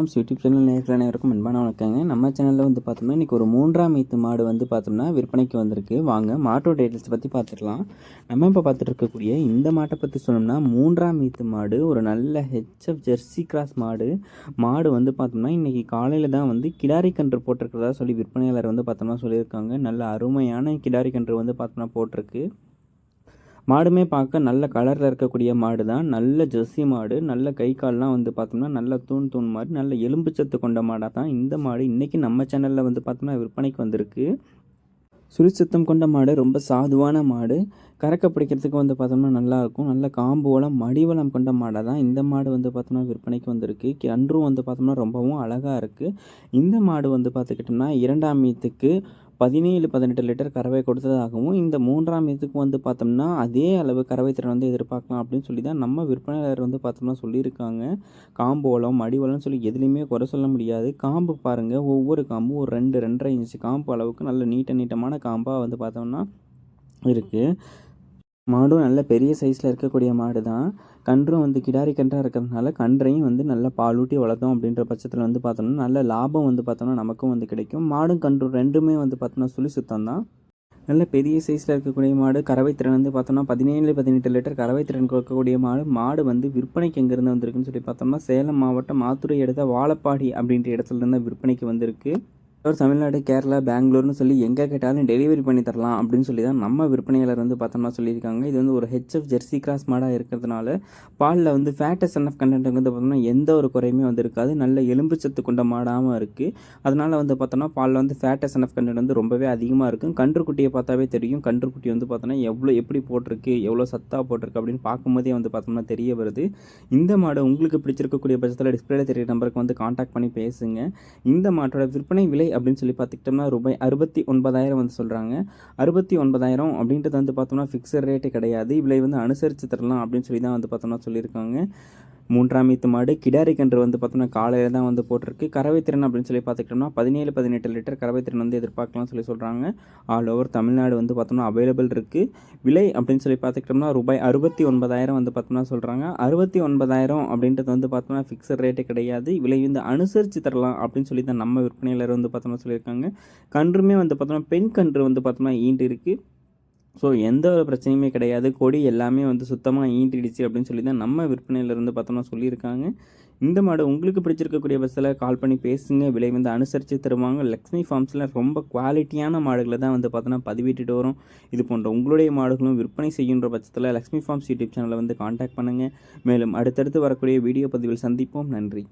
Arms YouTube channel நேர்கள் அனைவருக்கும் அன்பான வணக்கங்க. நம்ம சேனலில் வந்து பார்த்தோம்னா இன்றைக்கி ஒரு மூன்றாம் மீத்து மாடு வந்து பார்த்தோம்னா விற்பனைக்கு வந்திருக்கு. வாங்க மாட்டோட டீட்டெயில்ஸ் பற்றி பார்த்துக்கலாம் நம்ம இப்போ பார்த்துட்டு இருக்கக்கூடிய இந்த மாட்டை பற்றி சொன்னோம்னா மூன்றாம் மீத்து மாடு ஒரு நல்ல ஹெச்எஃப் ஜெர்சி கிராஸ் மாடு. மாடு வந்து பார்த்தோம்னா இன்றைக்கி காலையில் தான் வந்து கிடாரி கன்று போட்டிருக்கிறதா சொல்லி விற்பனையாளர் வந்து பார்த்தோம்னா சொல்லியிருக்காங்க. நல்ல அருமையான கிடாரி கன்று வந்து பார்த்தோம்னா போட்டிருக்கு. மாடுமே பார்க்க நல்ல கலரில் இருக்கக்கூடிய மாடு தான் நல்ல ஜெர்சி மாடு நல்ல கை கால்லாம் வந்து பார்த்தோம்னா நல்ல தூண் தூண் மாதிரி நல்ல எலும்புச்சத்து கொண்ட மாடாக தான் இந்த மாடு இன்றைக்கி நம்ம சேனலில் வந்து பார்த்தோம்னா விற்பனைக்கு வந்திருக்கு. சுழிச்சத்தம் கொண்ட மாடு ரொம்ப சாதுவான மாடு. கறக்க பிடிக்கிறதுக்கு வந்து பார்த்தோம்னா நல்லாயிருக்கும் நல்ல காம்பு வளம் மடிவளம் கொண்ட மாடாக தான் இந்த மாடு வந்து பார்த்தோம்னா விற்பனைக்கு வந்திருக்கு. கன்றும் வந்து பார்த்தோம்னா ரொம்பவும் அழகாக இருக்குது இந்த மாடு வந்து பார்த்துக்கிட்டோம்னா இரண்டாம் மீத்துக்கு பதினேழு பதினெட்டு லிட்டர் கறவை கொடுத்ததாகவும் இந்த மூன்றாம் இதுக்கு வந்து பார்த்தோம்னா அதே அளவு கறவை திறன் வந்து எதிர்பார்க்கலாம் அப்படின்னு சொல்லி தான் நம்ம விற்பனையாளர் வந்து பார்த்தோம்னா சொல்லியிருக்காங்க. காம்பு வளம் சொல்லி எதுலேயுமே குறை சொல்ல முடியாது. காம்பு பாருங்கள் ஒவ்வொரு காம்பும் ஒரு ரெண்டு ரெண்டரை இன்ச்சு காம்பு அளவுக்கு நல்ல நீட்ட நீட்டமான காம்பாக வந்து பார்த்தோம்னா இருக்குது மாடும் நல்ல பெரிய சைஸில் இருக்கக்கூடிய மாடு தான் கன்றும் வந்து கிடாரி கன்றாக இருக்கிறதுனால கன்றையும் வந்து நல்லா பாலூட்டி வளர்த்தோம் அப்படின்ற பட்சத்தில் வந்து பார்த்தோம்னா நல்ல லாபம் வந்து பார்த்தோம்னா நமக்கும் வந்து கிடைக்கும். மாடும் கன்றும் ரெண்டுமே வந்து பார்த்தோம்னா சுழி சுத்தம் தான் நல்ல பெரிய சைஸில் இருக்கக்கூடிய மாடு கறவை திறன் வந்து பார்த்தோம்னா பதினேழு பதினெட்டு லிட்டர் கறவை திறன் கொடுக்கக்கூடிய மாடு. மாடு வந்து விற்பனைக்கு எங்கேருந்து வந்திருக்குன்னு சொல்லி பார்த்தோம்னா சேலம் மாவட்டம் மாத்துரை எடுத்த வாழப்பாடி அப்படின்ற இடத்துல இருந்து விற்பனைக்கு வந்திருக்கு. ஒரு தமிழ்நாடு கேரளா பெங்களூர்னு சொல்லி எங்கே கேட்டாலும் டெலிவரி பண்ணி தரலாம் அப்படின்னு சொல்லி தான் நம்ம விற்பனையாளர் வந்து பார்த்தோம்னா சொல்லியிருக்காங்க. இது வந்து ஒரு ஹெச்எஃப் ஜெர்சி கிராஸ் மாடாக இருக்கிறதுனால பாலில் வந்து ஃபேட்டஸ் அண்ட் ஆஃப் கண்டென்ட் வந்து பார்த்தோம்னா எந்த ஒரு குறையுமே வந்து இருக்காது. நல்ல எலும்பு சத்து கொண்ட மாடாகவும் இருக்குது அதனால் வந்து பார்த்தோம்னா பாலில் வந்து ஃபேட்டஸ் அண்ட் ஆஃப் கண்டென்ட் வந்து ரொம்பவே அதிகமாக இருக்கும். கன்றுக்குட்டியை பார்த்தாவே தெரியும். கன்றுக்குட்டி வந்து பார்த்தோன்னா எவ்வளோ எப்படி போட்டிருக்கு எவ்வளோ சத்தாக போட்டிருக்கு அப்படின்னு பார்க்கும்போதே வந்து பார்த்தோம்னா தெரிய வருது. இந்த மாடு உங்களுக்கு பிடிச்சிருக்கக்கூடிய பட்சத்தில் டிஸ்பிளேல தெரிய நம்பருக்கு வந்து காண்டாக்ட் பண்ணி பேசுங்க. இந்த மாட்டோட விற்பனை விலை அப்படின்னு சொல்லி பார்த்துக்கிட்டோம்னா ரூபாய் அறுபத்தி ஒன்பதாயிரம் வந்து சொல்கிறாங்க அறுபத்தி ஒன்பதாயிரம் அப்படின்றது வந்து பார்த்தோம்னா ஃபிக்ஸட் ரேட்டு கிடையாது. விலை வந்து அனுசரித்து தரலாம் அப்படின்னு சொல்லி தான் வந்து பார்த்தோம்னா சொல்லியிருக்காங்க. மூன்றாம் மீத்து மாடு கிடாரி கன்று வந்து பார்த்தோம்னா காலையில் தான் வந்து போட்டிருக்கு. கறவை திறன் அப்படின்னு சொல்லி பார்த்துக்கிட்டோம்னா பதினேழு பதினெட்டு லிட்டர் கறவை திறன் வந்து எதிர்பார்க்கலாம்னு சொல்லி சொல்கிறாங்க ஆல் ஓவர் தமிழ்நாடு வந்து பார்த்தோம்னா அவைலபிள் இருக்குது விலை அப்படின்னு சொல்லி பார்த்துக்கிட்டோம்னா ரூபாய் அறுபத்தி ஒன்பதாயிரம் வந்து பார்த்தோம்னா சொல்கிறாங்க அறுபத்தி ஒன்பதாயிரம் அப்படின்றது வந்து பார்த்தோம்னா ஃபிக்ஸட் ரேட்டு கிடையாது. விலை வந்து அனுசரித்து தரலாம் அப்படின்னு சொல்லி தான் நம்ம விற்பனையாளர் வந்து பார்த்தோம்னா சொல்லியிருக்காங்க. கன்றுமே வந்து பார்த்தோம்னா பெண் கன்று வந்து பார்த்தோம்னா ஈண்டு இருக்குது ஸோ எந்த ஒரு பிரச்சனையுமே கிடையாது. கொடி எல்லாமே வந்து சுத்தமாக ஈண்டிடுச்சு அப்படின்னு சொல்லி தான் நம்ம விற்பனையிலேருந்து பார்த்தோம்னா சொல்லியிருக்காங்க. இந்த மாடு உங்களுக்கு பிடிச்சிருக்கக்கூடிய பஸ்ஸில் கால் பண்ணி பேசுங்க. விலை வந்து அனுசரித்து தருவாங்க. லக்ஷ்மி ஃபார்ம்ஸில் ரொம்ப குவாலிட்டியான மாடுகளை தான் வந்து பார்த்தோன்னா பதிவிட்டுட்டு வரும். இது போன்ற உங்களுடைய மாடுகளும் விற்பனை செய்கின்ற பட்சத்தில் லக்ஷ்மி ஃபார்ம்ஸ் யூடியூப் சேனலை வந்து காண்டாக்ட் பண்ணுங்கள் மேலும் அடுத்தடுத்து வரக்கூடிய வீடியோ பதிவில் சந்திப்போம். நன்றி.